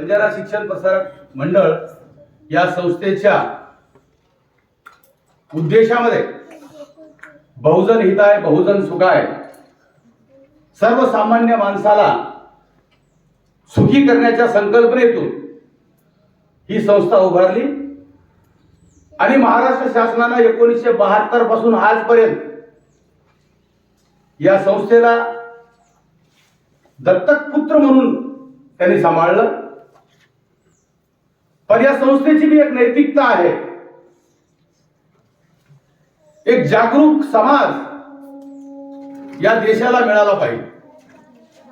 बंजारा शिक्षण प्रसारक मंडळ या संस्थेच्या उद्देशामध्ये बहुजन हिताय बहुजन सुखाय सर्वसामान्य माणसाला सुखी करण्याच्या संकल्पनेतून ही संस्था उभारली. आणि महाराष्ट्र शासनानं एकोणीसशे बहात्तरपासून आजपर्यंत या संस्थेला दत्तक पुत्र म्हणून त्यांनी सांभाळलं. पण या संस्थेची भी एक नैतिकता आहे एक जागरूक समाज या देशाला मिळाला पाहिजे।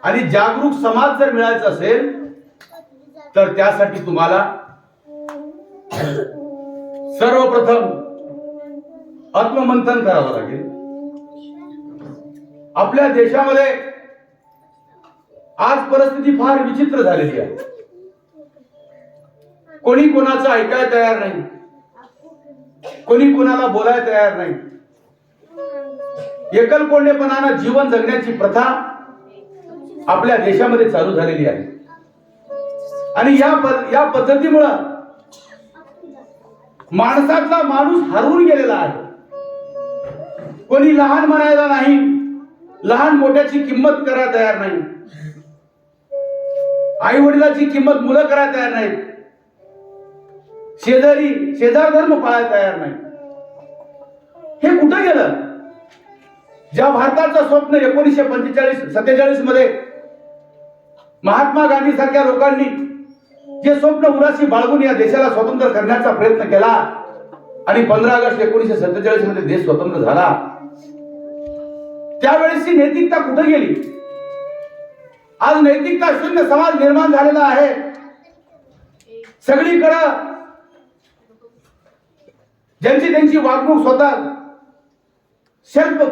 आणि जागरूक समाज जर मिळायचा असेल तर त्यासाठी तुम्हाला सर्वप्रथम आत्ममंथन करावं लागेल। आपल्या देशामध्ये आज परिस्थिती फार विचित्र झालेली आहे। कोणी कोणाचं ऐकायला तयार नाही. कोणी कोणाला बोलायला तयार नाही. एकलकोंडेपणानं जीवन जगण्याची प्रथा आपल्या देशामध्ये चालू झालेली आहे. आणि या प- या पद्धतीमुळं माणसातला माणूस हरवून गेलेला आहे. कोणी लहान म्हणायला नाही लहान मोठ्याची किंमत करायला तयार नाही. आई वडिलाची किंमत मुलं करायला तयार नाहीत. शेजारी शेजार धर्म पाळायला तयार नाही. हे कुठं गेलं? ज्या भारताचं स्वप्न एकोणीसशे पंचेचाळीस सत्तेचाळीसमध्ये महात्मा गांधी सारख्या लोकांनी जे स्वप्न उराशी बाळगून या देशाला स्वतंत्र करण्याचा प्रयत्न केला आणि पंधरा ऑगस्ट एकोणीसशे सत्तेचाळीसमध्ये देश स्वतंत्र झाला त्यावेळेसची नैतिकता कुठे गेली? आज नैतिकता शून्य समाज निर्माण झालेला आहे. सगळीकडं ज्यांची त्यांची वागणूक स्वतः सेल्फ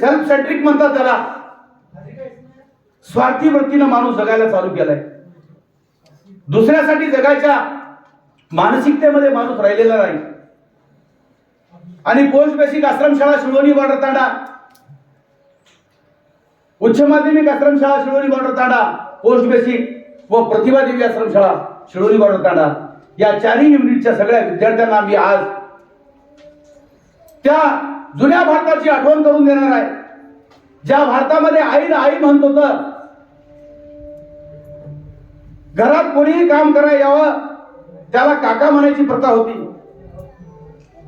सेल्फ सेंट्रिक म्हणतात त्याला. स्वार्थी वृत्तीनं माणूस जगायला चालू केलाय. दुसऱ्यासाठी जगायच्या मानसिकतेमध्ये माणूस राहिलेला नाही. आणि पोस्ट बेसिक आश्रमशाळा शिळवणी बॉर्डर तांडा. उच्च माध्यमिक आश्रमशाळा Shilwani border Tanda post basic व प्रतिभा देवी आश्रमशाळा शिळवणी बॉर्डर तांडा. या चारही युनिटच्या सगळ्या विद्यार्थ्यांना आम्ही आज त्या जुन्या भारताची आठवण करून देणार आहे. ज्या भारतामध्ये आईला आई म्हणत होत घरात कोणीही काम करा यावं त्याला काका म्हणायची प्रथा होती.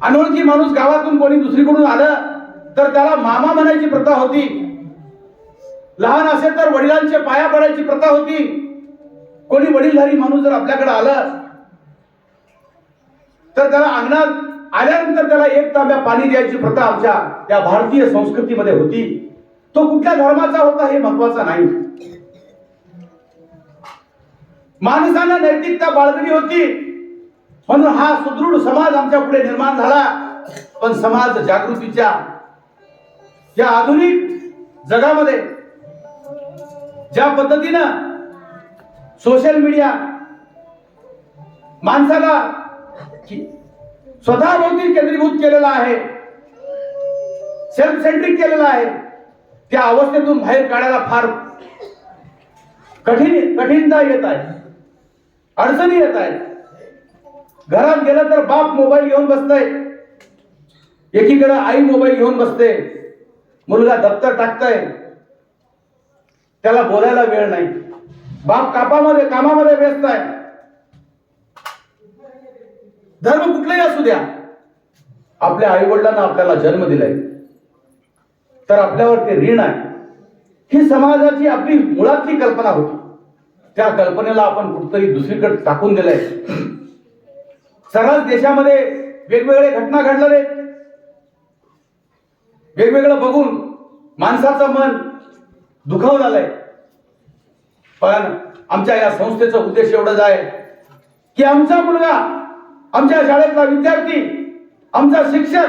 अनोळखी माणूस गावातून कोणी दुसरीकडून आलं तर त्याला मामा म्हणायची प्रथा होती. लहान असेल तर वडिलांचे पाया पडायची प्रथा होती. कोणी वडीलधारी माणूस जर आपल्याकडे आलं तर त्याला अंगणात आल्यानंतर त्याला एक तांब्या पाणी द्यायची प्रथा आमच्या त्या भारतीय संस्कृतीमध्ये होती. तो कुठल्या धर्माचा होता हे महत्वाचं नाही. माणसानं नैतिकता बाळगली होती. म्हणून हा सुदृढ समाज आमच्या पुढे निर्माण झाला. पण समाज जागृतीच्या या आधुनिक जगामध्ये ज्या पद्धतीनं सोशल मीडिया माणसाला स्वतःभोवती केंद्रीभूत केलेला आहे. सेल्फ सेंट्रिक केलेला आहे. त्या अवस्थेतून बाहेर काढायला फार कठीण कठीणता येत आहे. अडचणी येत आहेत. घरात गेलं तर बाप मोबाईल घेऊन बसतय. एकीकडे आई मोबाईल घेऊन बसते. मुलगा दप्तर टाकतय. त्याला बोलायला वेळ नाही. बाप कापामध्ये कामामध्ये व्यस्त आहे. धर्म कुठलाही असू द्या. आपल्या आईवडिलांना आपल्याला जन्म दिलाय. तर आपल्यावर ते ऋण आहे. ही समाजाची आपली मुळातली कल्पना होती. त्या कल्पनेला आपण कुठतरी दुसरीकडे टाकून दिलंय. सर्वच देशामध्ये वेगवेगळे घटना घडलेले वेगवेगळं बघून माणसाचं मन दुखावून आलंय पण आमच्या या संस्थेचा उद्देश एवढाच आहे की आमचा मुलगा आमच्या शाळेतला विद्यार्थी आमचा शिक्षक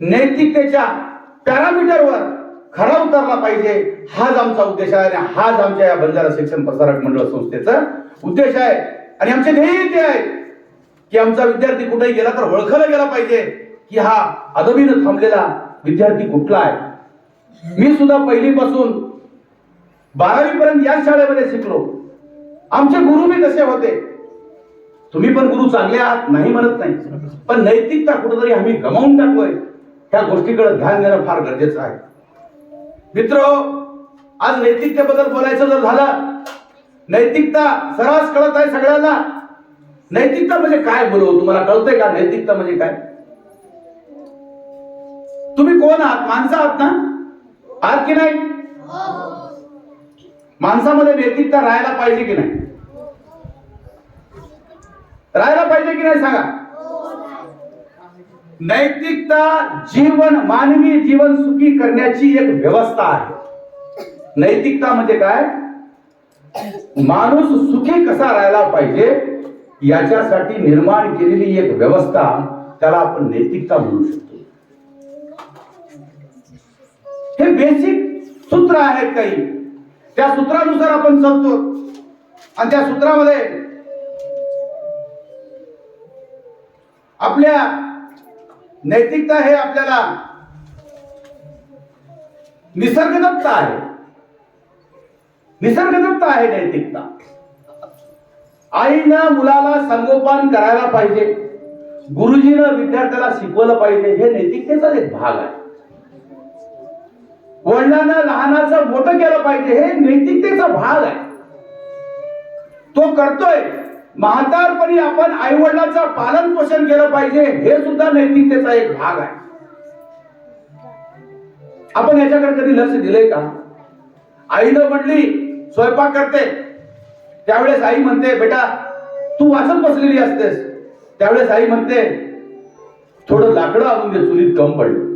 नैतिकतेच्या पॅरामीटरवर खरा उतरला पाहिजे हाच आमचा उद्देश आहे आणि हाच आमच्या या बंजारा शिक्षण प्रसारक मंडळ संस्थेचा उद्देश आहे. आणि आमचे ध्येय ते आहे की आमचा विद्यार्थी कुठेही गेला तर ओळखला गेला पाहिजे की हा अदबीनं थांबलेला विद्यार्थी कुठला आहे. मी सुद्धा पहिलीपासून बारावी पर्यंत याच शाळेमध्ये शिकलो. आमचे गुरु बी तसे होते. तुम्ही पण गुरु चांगले आहात नाही म्हणत नाही. पण नैतिकता कुठेतरी आम्ही गमावून टाकलोय. त्या गोष्टीकडे ध्यान देणं फार गरजेचं आहे. मित्र आज नैतिकतेबद्दल बोलायचं जर झालं नैतिकता सर्रास कळत आहे सगळ्यांना. नैतिकता म्हणजे काय बोलू? तुम्हाला कळतंय का नैतिकता म्हणजे काय? तुम्ही कोण आहात? माणसं आहात ना? आहात की नाही? माणसामध्ये नैतिकता राहायला पाहिजे की नाही? राहायला पाहिजे की नाही सांगा? नैतिकता जीवन मानवी जीवन सुखी करण्याची एक व्यवस्था आहे. नैतिकता म्हणजे काय? माणूस सुखी कसा राहायला पाहिजे याच्यासाठी निर्माण केलेली एक व्यवस्था त्याला आपण नैतिकता म्हणू शकतो. हे बेसिक सूत्र आहेत काही. त्या सूत्रानुसार आपण चालतो आणि त्या सूत्रामध्ये आपल्या नैतिकता हे आपल्याला निसर्गदत्त आहे. निसर्गदत्त आहे नैतिकता. आईनं मुलाला संगोपन करायला पाहिजे. गुरुजीनं विद्यार्थ्याला शिकवलं पाहिजे. हे नैतिकतेचा एक भाग आहे. वडिलांना लहानाचं मोठं केलं पाहिजे. हे नैतिकतेचा भाग आहे. तो करतोय. म्हातारपणी आपण आई वडिलांचं पालन पोषण केलं पाहिजे हे सुद्धा नैतिकतेचा एक भाग आहे. आपण याच्याकडे कधी लक्ष दिलंय का? आईनं म्हणली स्वयंपाक करते. त्यावेळेस आई म्हणते बेटा तू वाचत बसलेली असतेस. त्यावेळेस आई म्हणते थोडं लाकडं आणून दे चुलीत कम पडलं.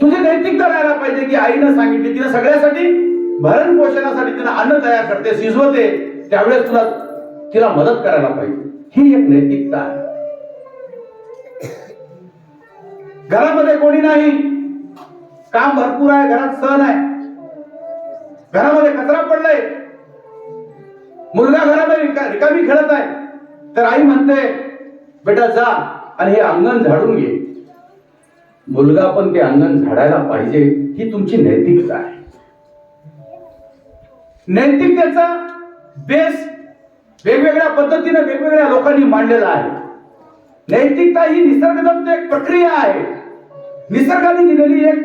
तुझी नैतिकता राहायला पाहिजे की आईनं सांगितली तिनं सगळ्यासाठी भरण पोषणासाठी तिनं अन्न तयार करते शिजवते. त्यावेळेस तुला तिला मदत करायला पाहिजे. ही एक नैतिकता आहे. घरामध्ये कोणी नाही. काम भरपूर आहे घरात सण आहे. घरामध्ये कचरा पडलाय. मुलगा घरामध्ये रिकामी खेळत आहे. तर आई म्हणते बेटा जा आणि हे अंगण झाडून घे. मुलगा पण ते अंगण झाडायला पाहिजे ही तुमची नैतिकता आहे. नैतिकतेचा बेस वेगवेगळ्या पद्धतीने वेगवेगळ्या लोकांनी मांडलेला आहे. नैतिकता ही निसर्गदत्त एक प्रक्रिया आहे. निसर्गाने दिलेली एक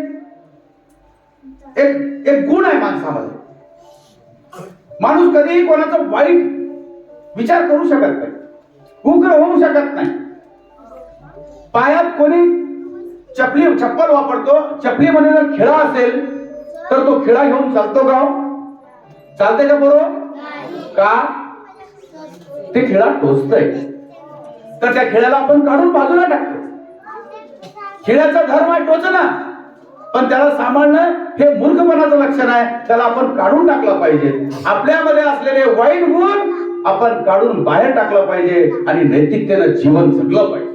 एक एक गुण आहे माणसामध्ये. माणूस कधीही कोणाचा वाईट विचार करू शकत नाही. उग्र होऊ शकत नाही. पायात कोणी चपली चप्पल वापरतो चपलीमध्ये जर खिळा असेल तर तो खिळा घेऊन चालतो का हो? चालते का बरोबर का? ते खिळा टोचतय. तर त्या खिळ्याला आपण काढून बाजूला टाकतो. खिळ्याचा धर्म आहे टोचना पण त्याला सांभाळणं हे मूर्खपणाचं लक्षण आहे त्याला आपण काढून टाकलं पाहिजे. आपल्यामध्ये असलेले वाईट गुण आपण काढून बाहेर टाकलं पाहिजे आणि नैतिकतेनं जीवन जगलं पाहिजे.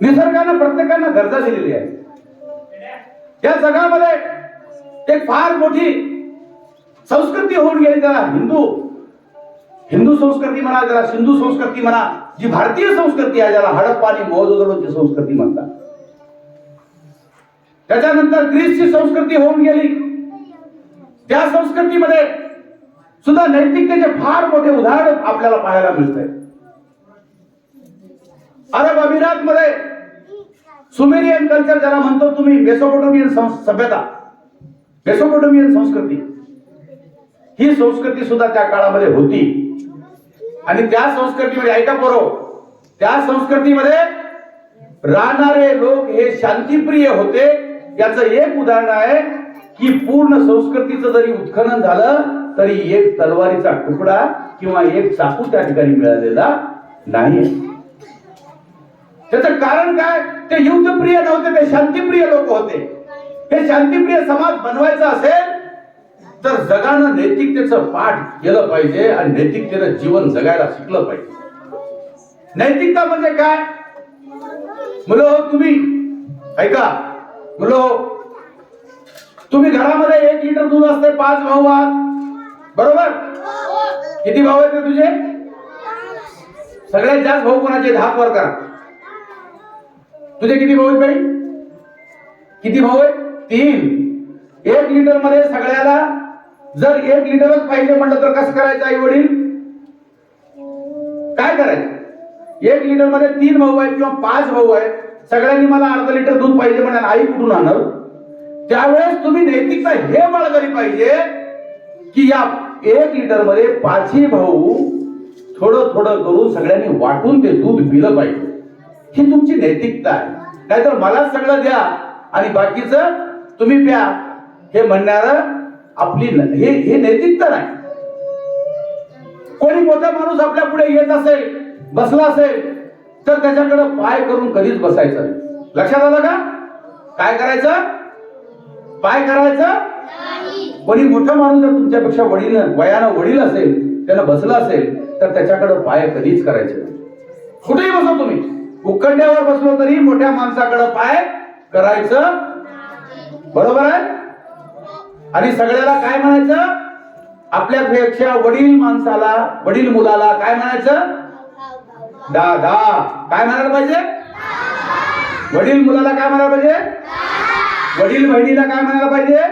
निसर्गानं प्रत्येकानं गरजा दिलेली आहे. या जगामध्ये एक फार मोठी संस्कृती होऊन गेली त्याला हिंदू हिंदू संस्कृती म्हणा त्याला सिंधू संस्कृती म्हणा जी भारतीय संस्कृती आहे ज्याला हडप्पा आणि मोहजोदरोची संस्कृती म्हणतात त्याच्यानंतर ग्रीसची संस्कृती होऊन गेली त्या संस्कृतीमध्ये सुद्धा नैतिकतेचे फार मोठे उदाहरण आपल्याला पाहायला मिळतंय अरब अमिरात मध्ये सुमेरियन कल्चर ज्याला म्हणतो तुम्ही मेसोपोटोमियन सभ्यता मेसोपोटोमियन संस्कृती ही संस्कृती सुद्धा त्या काळामध्ये होती. आणि त्या संस्कृतीमध्ये ऐका बरो त्या संस्कृतीमध्ये राहणारे लोक हे शांतीप्रिय होते. याचं एक उदाहरण आहे की पूर्ण संस्कृतीचं जरी उत्खनन झालं तरी एक तलवारीचा तुकडा किंवा एक चाकू त्या ठिकाणी मिळालेला नाही त्याचं कारण काय? ते युद्धप्रिय नव्हते ते शांतिप्रिय लोक होते. हे शांतिप्रिय समाज बनवायचा असेल तर जगानं नैतिकतेचं पाठ केलं पाहिजे आणि नैतिकतेनं जीवन जगायला शिकलं पाहिजे. नैतिकता म्हणजे काय? मुलं हो तुम्ही. ऐका. मुलं हो. तुम्ही घरामध्ये एक लिटर दूध असते पाच भाऊ आहात. बरोबर? किती भाऊ आहेत तुझे? सगळ्यात जास्त भाऊ कोणाचे? दहा वर करा तुझे किती भाऊ आहेत बाई? किती भाऊ आहेत? तीन. एक लिटरमध्ये सगळ्याला जर एक लिटरच पाहिजे म्हटलं तर कसं करायचं आई वडील? काय करायचं? एक लिटरमध्ये तीन भाऊ आहेत किंवा पाच भाऊ आहेत. सगळ्यांनी मला अर्धा लिटर दूध पाहिजे म्हणाल आई कुठून आणणार त्यावेळेस तुम्ही नैतिकता हे बाळगरी पाहिजे की या एक लिटरमध्ये पाचही भाऊ थोडं थोडं करून सगळ्यांनी वाटून ते दूध पिलं पाहिजे. ही तुमची नैतिकता आहे. नाहीतर मला सगळं द्या आणि बाकीचं तुम्ही प्या. हे म्हणणार आपली हे हे नैतिकता नाही. कोणी मोठा माणूस आपल्या पुढे येत असेल बसला असेल तर त्याच्याकडे पाय करून कधीच बसायचं. लक्षात आलं का? काय करायचं? पाय करायचं? कोणी मोठा माणूस जर तुमच्यापेक्षा वडील वयानं वडील असेल त्यानं बसलं असेल तर त्याच्याकडे पाय कधीच करायचे. कुठेही बसो तुम्ही. उकंड्यावर बसलो तरी मोठ्या माणसाकडे पाय करायचं बरोबर आहे? आणि सगळ्याला काय म्हणायचं? आपल्यापेक्षा वडील माणसाला वडील मुलाला काय म्हणायचं? दादा. काय म्हणायला पाहिजे? वडील मुलाला काय म्हणायला पाहिजे? वडील बहिणीला काय म्हणायला पाहिजे?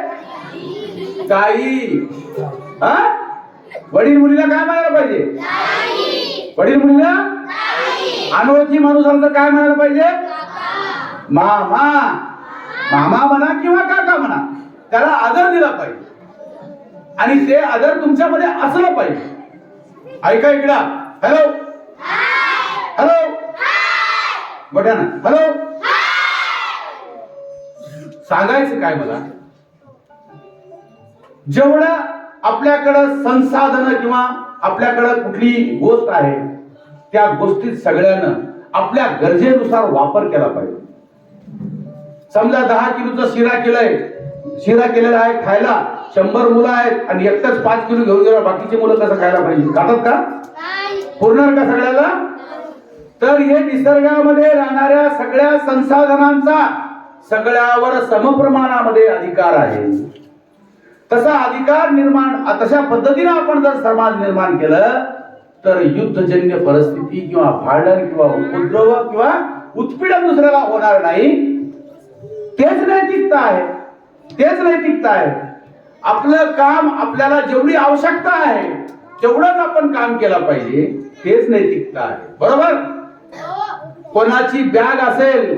ताई. हा? वडील मुलीला काय म्हणायला पाहिजे? वडील मुलीला? अनोळखी माणूस आला तर काय म्हणायला पाहिजे? मामा. मामा म्हणा किंवा काका म्हणा. त्याला आदर दिला पाहिजे. आणि ते आदर तुमच्यामध्ये असलं पाहिजे. ऐका इकडा. हॅलो हॅलो मोठ्यानं हॅलो सांगायचं काय मला? जेवढा आपल्याकडं संसाधन किंवा आपल्याकडं कुठली गोष्ट आहे त्या गोष्टीत सगळ्यानं आपल्या गरजेनुसार वापर केला पाहिजे. समजा दहा किलोचा शिरा केलाय शिरा केलेला आहे खायला. शंभर मुलं आहेत आणि एकटाच पाच किलो घेऊन गेला. बाकीचे मुलं कसं खायला पाहिजे. खातात का? पुरणार का सगळ्याला? तर हे निसर्गामध्ये राहणाऱ्या सगळ्या संसाधनांचा सगळ्यावर समप्रमाणामध्ये अधिकार आहे. तसा अधिकार निर्माण तशा पद्धतीने आपण जर समाज निर्माण केलं तर युद्धजन्य परिस्थिती किंवा भांडण किंवा उपद्रव किंवा उत्पीडन दुसऱ्याला होणार नाही. तेच नैतिकता आहे. तेच नैतिकता आहे आपलं काम आपल्याला जेवढी आवश्यकता आहे तेवढंच आपण काम केलं पाहिजे. तेच नैतिकता आहे बरोबर? कोणाची बॅग असेल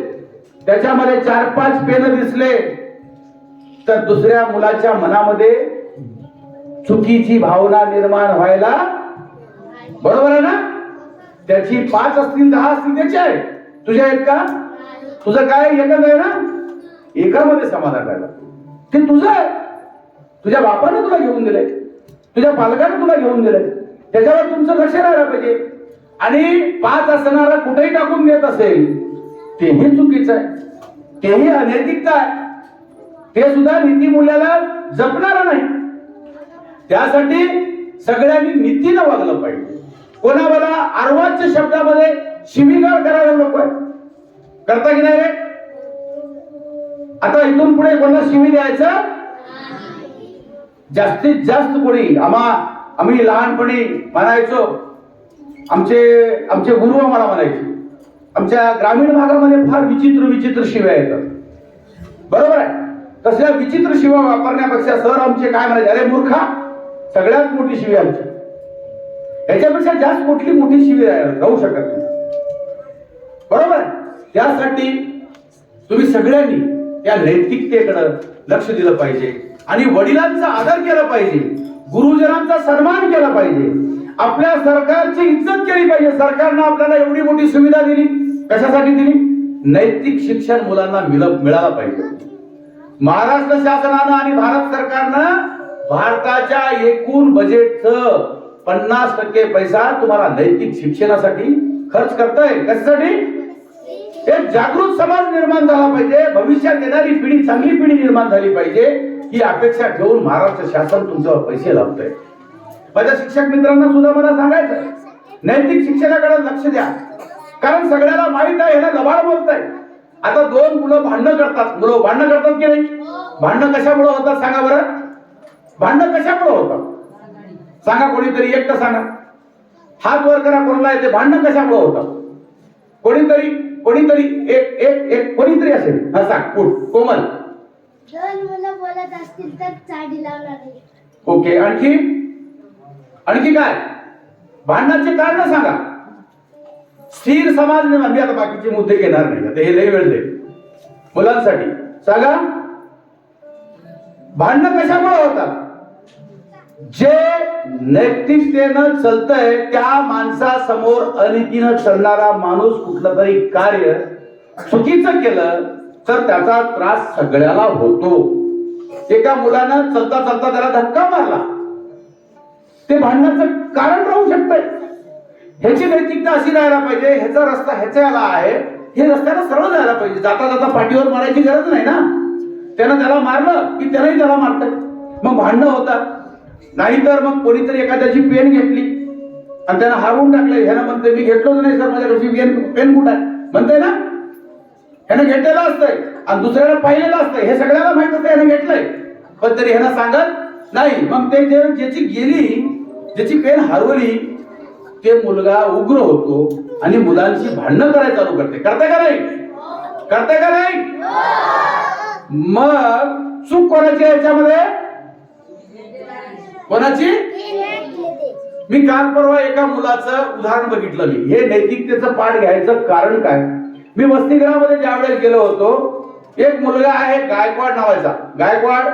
त्याच्यामध्ये चार पाच पेन दिसले तर दुसऱ्या मुलाच्या मनामध्ये चुकीची भावना निर्माण व्हायला बरोबर आहे ना? त्याची पाच असतील दहा असतील त्याची आहे तुझ्या आहेत का? तुझं काय एकच आहे ना? एकामध्ये समाधान राहिला. ते तुझं आहे. तुझ्या बापाने तुला घेऊन दिलंय. तुझ्या पालकाने तुला घेऊन दिलंय. त्याच्यावर तुमचं लक्ष राहायला पाहिजे. आणि पाच असणारा कुठेही टाकून देत असेल तेही चुकीचं आहे. तेही अनैतिकता आहे. ते सुद्धा नीती मुल्याला जपणार नाही. त्यासाठी सगळ्यांनी नीतीनं वागलं पाहिजे. कोणाला अर्वाच्य शब्दामध्ये शिवीगाळ करायला नको आहे. करता की नाही रे? आता इथून पुढे कोणाला शिवी द्यायचं? जास्तीत जास्त कोणी. आम्हा आम्ही लहानपणी म्हणायचो आमचे आमचे गुरु आम्हाला म्हणायचे आमच्या ग्रामीण भागामध्ये फार विचित्र विचित्र शिव्या येतात. बरोबर आहे? तसल्या विचित्र शिव्या वापरण्यापेक्षा सर आमचे काय म्हणायचे? अरे मूर्खा सगळ्यात मोठी शिवी आमची. याच्यापेक्षा जास्त कुठली मोठी शिवी राहू शकत नाही. बरोबर आहे? त्यासाठी तुम्ही सगळ्यांनी या नैतिकतेकडे लक्ष दिलं पाहिजे. आणि वडिलांचा आदर केला पाहिजे. गुरुजनांचा सन्मान केला पाहिजे. आपल्या सरकारची इज्जत केली पाहिजे. सरकारनं आपल्याला एवढी मोठी सुविधा दिली. कशासाठी दिली? नैतिक शिक्षण मुलांना मिळालं पाहिजे. महाराष्ट्र शासनानं आणि भारत सरकारनं भारताच्या एकूण बजेटचं पन्नास टक्के पैसा तुम्हाला नैतिक शिक्षणासाठी खर्च करताय. कशासाठी? एक जागृत समाज निर्माण झाला पाहिजे. भविष्यात येणारी पिढी चांगली पिढी निर्माण झाली पाहिजे. ही अपेक्षा ठेवून महाराष्ट्र शासन तुमच्यावर पैसे लावतंय. माझ्या शिक्षक मित्रांना सुद्धा मला सांगायचं नैतिक शिक्षणाकडे लक्ष द्या. कारण सगळ्याला माहीत आहे ह्याला लबाड बोलताय. आता दोन मुलं भांडणं करतात. मुलं भांडणं करतात की नाही? भांडणं कशामुळे होतात सांगा बरं? भांडणं कशामुळे होतात? सांगा कोणीतरी एकटं सांगा. हात वर करा कोणाला येते? भांडणं कशामुळे होतात? कोणीतरी कोणीतरी एक एक एक कोणीतरी असेल. हा सांग कुठ कोमल. दोन मुलं बोलत असतील तर चाडी लावणार नाही ओके आणखी? आणखी काय? भांडणाचे कारण सांगा. स्थिर समाज निर्माण. मी आता बाकीचे मुद्दे घेणार नाही. आता हे लय वेळ जाईल मुलांसाठी. सांगा. भांडणं कशामुळे होतात? जे नैतिकतेनं चलतंय त्या माणसासमोर अनितीनं चालणारा माणूस कुठलं तरी कार्य चुकीचं केलं तर त्याचा त्रास सगळ्याला होतो. एका मुलानं चलता चलता त्याला धक्का मारला. ते भांडणाचं कारण राहू शकतंय. ह्याची नैतिकता अशी राहायला पाहिजे ह्याचा रस्ता ह्याचा याला आहे हे रस्त्याला सरळ जायला पाहिजे. जाता जाता पाठीवर मारायची गरज नाही ना. त्यानं त्याला मारलं की त्यालाही त्याला मारतात मग भांडणं होतात. नाहीतर मग कोणीतरी एखाद्याची पेन घेतली आणि त्यानं हारवून टाकलं. ह्यानं म्हणते मी घेतलोच नाही सर माझ्याकडची पेन पेन कुठं आहे? म्हणते ना? ह्यानं घेतलेलं असतंय आणि दुसऱ्याला पाहिलेलं असतंय. हे सगळ्याला माहीत असतं ह्यानं घेतलंय. पण तरी ह्यानं सांगत नाही. मग ते जे ज्याची गेली ज्याची पेन हरवली ते मुलगा उग्र होतो आणि मुलांची भांडणं करायला चालू करते. करते का नाही? करते का नाही? मग चूक कोणाची याच्यामध्ये? कोणाची? मी काल परवा एका मुलाचं उदाहरण बघितलं मी. हे नैतिकतेचं पाठ घ्यायचं कारण काय? मी वसतिगृहामध्ये ज्या वेळेस गेलो होतो एक मुलगा आहे गायकवाड नावाचा. गायकवाड?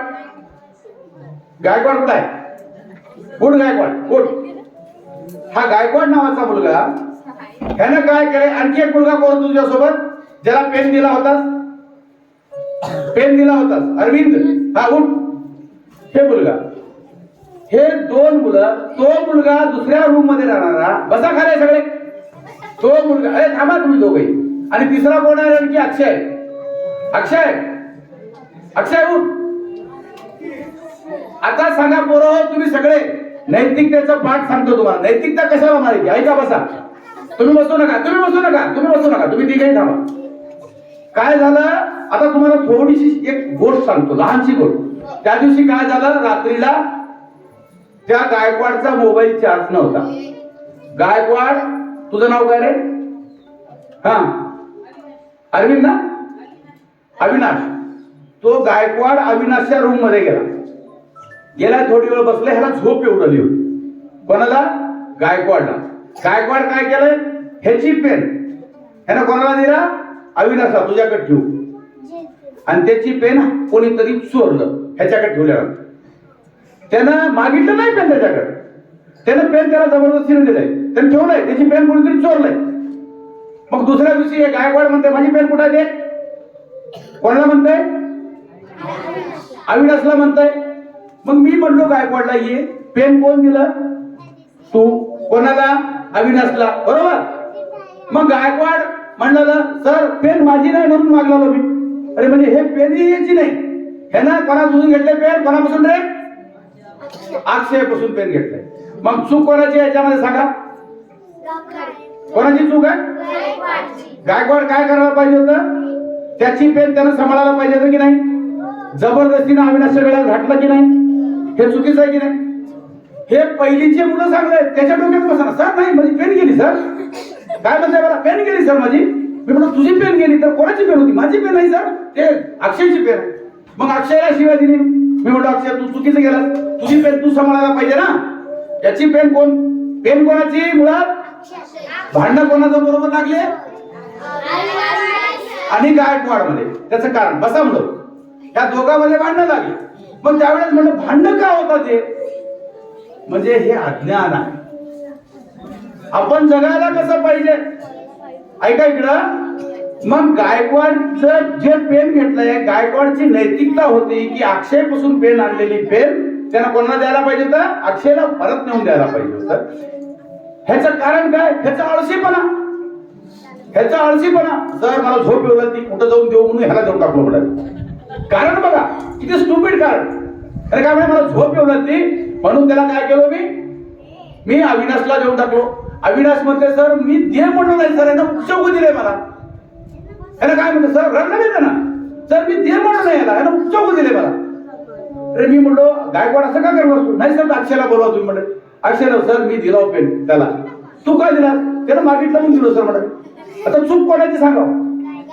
गायकवाड कुठं आहे? कुठ गायकवाड? कुठ हा गायकवाड नावाचा मुलगा. ह्यानं काय केलंय? आणखी एक मुलगा कोण तुझ्यासोबत? ज्याला पेन दिला होतास? पेन दिला होतास. अरविंद. हा उठ. हे मुलगा. हे दोन मुलं तो मुलगा दुसऱ्या रूममध्ये राहणारा बसा खाले सगळे. तो मुलगा अरे थांबा तुम्ही दोघे आणि तिसरा कोण आहे की अक्षय. अक्षय. अक्षय उठ. आता सांगा पोरं तुम्ही सगळे. नैतिकतेचं पाठ सांगतो तुम्हाला. नैतिकता कशाला मारायची? ऐका बसा. तुम्ही बसू नका तुम्ही बसू नका तुम्ही बसू नका. तुम्ही तिघे थांबा. काय झालं? आता तुम्हाला थोडीशी एक गोष्ट सांगतो लहानशी गोष्ट. त्या दिवशी काय झालं? रात्रीला त्या गायकवाडचा मोबाईल चार्ज नव्हता. गायकवाड तुझं नाव काय रे? हा. अरविंद? ना अविनाश. तो गायकवाड अविनाशच्या रूममध्ये गेला. गेला थोडी वेळ बसला ह्याला झोप येऊ राहिली होती कोणाला? गायकवाडला. गायकवाड काय केलंय? ह्याची पेन ह्यानं कोणाला दिला? अविनाशला तुझ्याकडे ठेवू आणि त्याची पेन कोणीतरी चोरलं. ह्याच्याकडे ठेवल्यावर. त्यानं मागितलं नाही पेन त्याच्याकडे. त्यानं पेन त्याला जबरदस्तीने दिलंय. त्याने ठेवलंय. त्याची पेन कोणीतरी चोरलंय. मग दुसऱ्या दिवशी हे गायकवाड म्हणते माझी पेन कुठे दे कोणाला म्हणताय? अविनाशला म्हणताय. मग मी म्हणलो गायकवाडला ये पेन कोण दिलं? तू. कोणाला? अविनाशला. बरोबर? मग गायकवाड म्हणलं सर पेन माझी नाही म्हणून मागला मी. अरे म्हणजे हे पेन याची नाही. हे ना कोणापासून घेतले पेन? कोणापासून रे? अक्षयपासून पेन घेतलाय. मग चूक कोणाची याच्यामध्ये सांगा? कोणाची चूक आहे? गायकवाड काय करायला पाहिजे होतं? त्याची पेन त्यानं सांभाळायला पाहिजे होतं की नाही? जबरदस्तीनं अविनाश वेळेला घातलं की नाही? हे चुकीचं आहे की नाही? हे पहिलीचे मुलं सांगतायत त्याच्या डोक्यात बसा. सर नाही माझी पेन गेली सर. काय म्हणताय मला? पेन गेली सर माझी? मी म्हणतो तुझी पेन गेली तर कोणाची पेन होती? माझी पेन नाही सर. ते अक्षयची पेन. मग अक्षयला शिवाय दिली. मी म्हणतो अक्षय तू चुकीचं गेला तुझी पेन तू सांभाळायला पाहिजे ना? याची पेन कोण? पेन कोणाची? मुळात? भांडण कोणाचं बरोबर लागले? आणि गायकवाडमध्ये त्याचं कारण. बसा म्हणतो या दोघांमध्ये भांडणं लागली. मग त्यावेळेस म्हणलं भांडणं का होतं ते म्हणजे हे अज्ञान आहे. आपण जगायला कसं पाहिजे? ऐका इकडं. मग गायकवाडचं जे पेन घेतलंय गायकवाडची नैतिकता होती की अक्षयपासून पेन आणलेली पेन त्यांना कोणाला द्यायला पाहिजे तर अक्षयला परत नेऊन द्यायला पाहिजे होतं. ह्याचं कारण काय? ह्याचा आळशीपणा. ह्याचा आळशीपणा. जर मला झोप येऊ लागली कुठं जाऊन देऊ म्हणून ह्याला देऊन टाकलो म्हणत कारण बघा किती स्टुपिड कारण. अरे काय म्हणे मला झोप येऊ ती म्हणून त्याला काय केलं मी? मी अविनाशला देऊन टाकलो. अविनाश म्हणते सर मी दे म्हणलो नाही सर यांना उपचौक दिले मला. याला काय म्हणतो सर रडलं नाही ना सर मी दे म्हणलो नाही याला यानं उपचौक दिले मला. अरे मी म्हणलो गायकवाड असं का करत असतो नाही सर अक्षयला बोलवा तुम्ही म्हणले. अक्षयला सर मी दिला पेन त्याला. तू काय दिला त्यानं मागितलं म्हणून दिलो सर म्हणत आता चूक कोणाची सांगावं?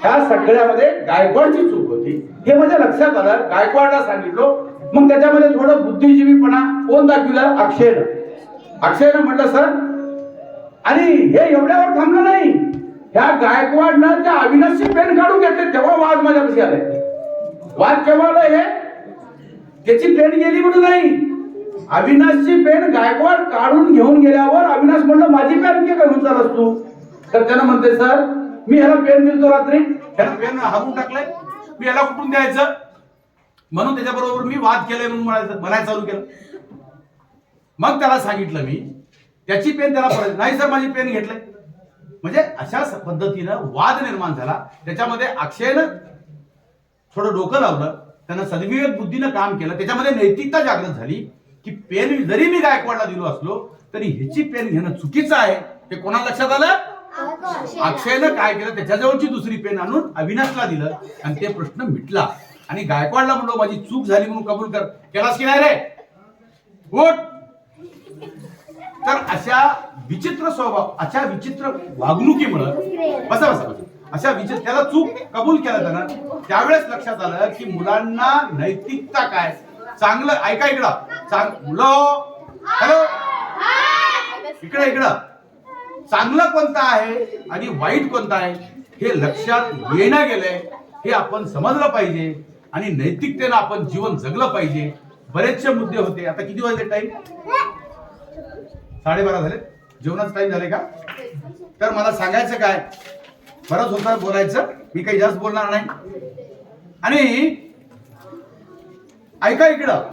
ह्या सगळ्यामध्ये गायकवाडची चूक होती. हे माझ्या लक्षात आलं गायकवाडला सांगितलो. मग त्याच्यामध्ये थोडं बुद्धिजीवीपणा कोण दाखविला? अक्षयनं. अक्षयनं म्हटलं सर आणि हे एवढ्यावर थांबलं नाही. ह्या गायकवाडनं त्या अविनाशची पेन काढून घेतले तेव्हा वाद माझ्यापाशी आले वाद केव्हा आलं हे? त्याची पेन गेली म्हणून नाही. अविनाशची पेन गायकवाड काढून घेऊन गेल्यावर अविनाश म्हणलं माझी पेन के घेऊन चालस तू? तर त्यानं म्हणते सर मी ह्याला पेन दिलतो रात्री. ह्याला पेन हारून टाकलंय. मी ह्याला कुठून द्यायचं? म्हणून त्याच्याबरोबर मी वाद केलाय म्हणून म्हणायचं म्हणायला चालू केलं. मग त्याला सांगितलं मी त्याची पेन त्याला परत नाही सर माझी पेन घेतलंय. म्हणजे अशा स- पद्धतीनं वाद निर्माण झाला. त्याच्यामध्ये अक्षयनं थोडं डोकं लावलं. त्यानं सद्विवेक बुद्धीनं काम केलं. त्याच्यामध्ये नैतिकता जागृत झाली की पेन जरी मी गायकवाडला दिलो असलो तरी ह्याची पेन घेणं चुकीचं आहे. हे कोणाला लक्षात आलं? अक्षयनं काय केलं? त्याच्याजवळची दुसरी पेन आणून अविनाशला दिलं आणि ते प्रश्न मिटला. आणि गायकवाडला म्हणलो माझी चूक झाली म्हणून कबूल कर. केलास की नाही रे? उठ! तर अशा विचित्र स्वभाव अशा विचित्र वागणुकीमुळं बसा बसा बसा. अशा विचित्र त्याला चूक कबूल केला त्यानं त्यावेळेस लक्षात आलं की मुलांना नैतिकता काय? चांगलं ऐका इकडं. चांग मुलं हो. हॅलो. इकडे इकडं. चांगलं कोणतं आहे आणि वाईट कोणतं आहे हे लक्षात येणं गेलंय. हे आपण समजलं पाहिजे आणि नैतिकतेनं आपण जीवन जगलं पाहिजे. बरेचसे मुद्दे होते. आता किती वाजले टाइम साडेबारा झाले. जेवणाचा टाइम झाले का? तर मला सांगायचं काय? बरंच होतं बोलायचं. मी काही जास्त बोलणार नाही. आणि ऐका इकडं.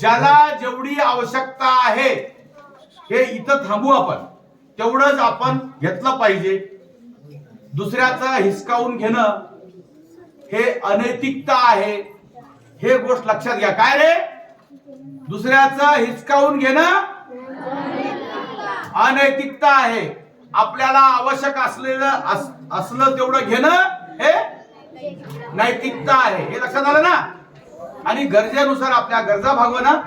ज्याला जेवढी आवश्यकता आहे हे इथं थांबू आपण. तेवढंच आपण घेतलं पाहिजे. दुसऱ्याचं हिसकावून घेणं हे अनैतिकता आहे. हे गोष्ट लक्षात घ्या. काय रे? दुसऱ्याचं हिसकावून घेणं अनैतिकता आहे. आपल्याला आवश्यक असलेलं असलं तेवढं घेणं हे नैतिकता आहे. हे लक्षात आलं ना? आणि गरजेनुसार आपल्या गरजा भागवणं.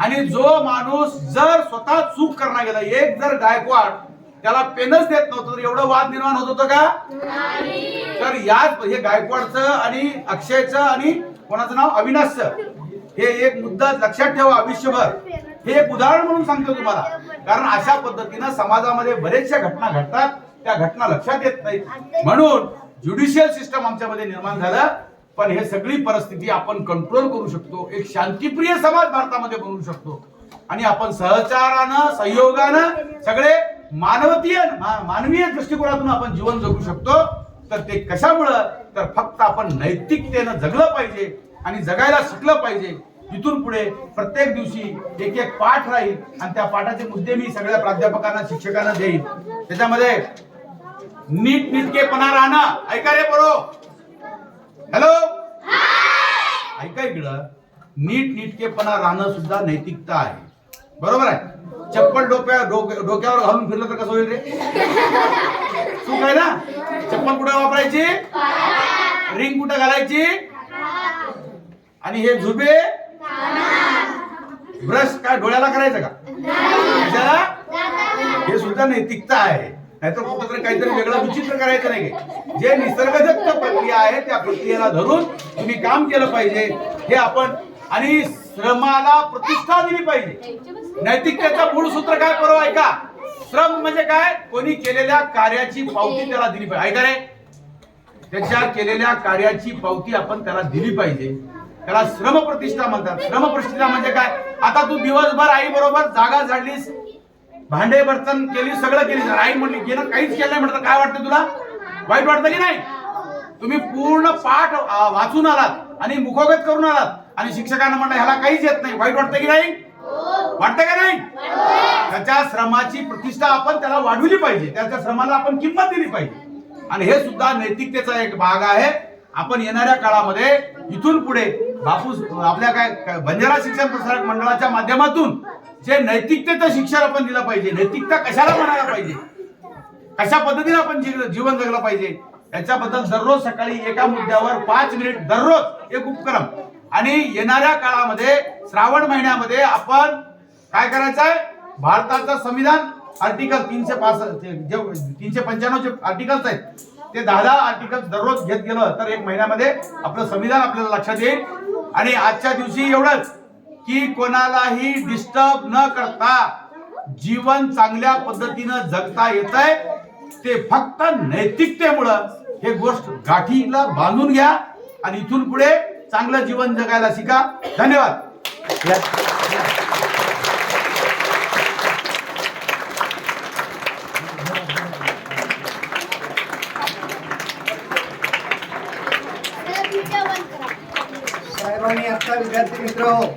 आणि जो माणूस जर स्वतः चूक करणार गेला एक जर गायकवाड त्याला पेनच देत नव्हतं तर एवढं वाद निर्माण होत होतं का? तर याच हे गायकवाडचं आणि अक्षयचं आणि कोणाचं नाव? अविनाशचं. हे एक मुद्दा लक्षात ठेवा आयुष्यभर. हे एक उदाहरण म्हणून सांगतो तुम्हाला. कारण अशा पद्धतीनं समाजामध्ये बरेचशा घटना घडतात. त्या घटना लक्षात येत नाहीत. म्हणून ज्युडिशियल सिस्टम आमच्यामध्ये निर्माण झालं. पण हे सगळी परिस्थिती आपण कंट्रोल करू शकतो. एक शांतीप्रिय समाज भारतामध्ये बनवू शकतो. आणि आपण सहचारानं सहयोगानं सगळे मानवतीय मानवीय दृष्टिकोनातून आपण जीवन जगू शकतो. तर ते कशामुळं? तर फक्त आपण नैतिकतेनं जगलं पाहिजे आणि जगायला शिकलं पाहिजे. इथून पुढे प्रत्येक दिवशी एक एक पाठ राहील आणि त्या पाठाचे मुद्दे मी सगळ्या प्राध्यापकांना शिक्षकांना देईन. त्याच्यामध्ये नीट नीटकेपणा राहणं. ऐका रे बरो हॅलो? ऐका इकडं. नीट नीटकेपणा राहणं सुद्धा नैतिकता आहे. बरोबर आहे? चप्पल डोक्या डोक्या- डोक्यावर घालून फिरलं तर कसं होईल रे? चूक आहे ना? चप्पल कुठे वापरायची? रिंग कुठे घालायची? आणि हे झुबे ब्रश काय डोळ्याला करायचं का? हे सुद्धा नैतिकता आहे. नाहीतर कुठं काहीतरी वेगळं विचित्र करायचं नाही जे निसर्गदत्त प्रक्रिया आहे त्या प्रक्रियेला धरून तुम्ही काम केलं पाहिजे. हे आपण आणि श्रमाला प्रतिष्ठा दिली पाहिजे. नैतिकतेचं मूळ सूत्र काय बरोबर ऐका श्रम म्हणजे काय? कोणी केलेल्या कार्याची पावती त्याला दिली पाहिजे. ऐका रे. त्याच्या केलेल्या कार्याची पावती आपण त्याला दिली पाहिजे. त्याला श्रम प्रतिष्ठा म्हणतात. श्रम प्रतिष्ठा म्हणजे काय? आता तू दिवसभर आई बरोबर जागा झाडलीस. भांडे बर्तन केली सगळं केली आई म्हणली गेलं काहीच केलं नाही. म्हटलं काय वाटतं तुला? वाईट वाटतं की नाही? तुम्ही पूर्ण पाठ वाचून आलात आणि मुखोगत करून आलात. आणि शिक्षकांना म्हणलं ह्याला काहीच येत नाही. वाईट वाटतं की नाही? वाटतं का नाही? त्याच्या श्रमाची प्रतिष्ठा आपण त्याला वाढवली पाहिजे. त्याच्या श्रमाला आपण किंमत दिली पाहिजे. आणि हे सुद्धा नैतिकतेचा एक भाग आहे. आपण येणाऱ्या काळामध्ये इथून पुढे बापूस आपल्या काय बंजारा शिक्षण प्रसारक मंडळाच्या माध्यमातून जे नैतिकतेचं शिक्षण आपण दिलं पाहिजे नैतिकता कशाला म्हणायला पाहिजे? कशा पद्धतीने आपण जीवन जगलं पाहिजे? याच्याबद्दल दररोज सकाळी एका मुद्द्यावर पाच मिनिट दररोज एक उपक्रम. आणि येणाऱ्या काळामध्ये श्रावण महिन्यामध्ये आपण काय करायचं आहे भारताचं संविधान आर्टिकल तीनशे पासष्ट जे तीनशे पंच्याण्णवचे आर्टिकल्स आहेत ते दहा दहा आर्टिकल दररोज घेत गेलं तर एक महिन्यामध्ये आपलं संविधान आपल्याला लक्षात येईल. आणि आजच्या दिवशी एवढंच की कोणालाही डिस्टर्ब न करता जीवन चांगल्या पद्धतीनं जगता येत आहे ते फक्त नैतिकतेमुळं हे गोष्ट गाठीला बांधून घ्या आणि इथून पुढे चांगलं जीवन जगायला शिका. धन्यवाद. Gracias, Gracias,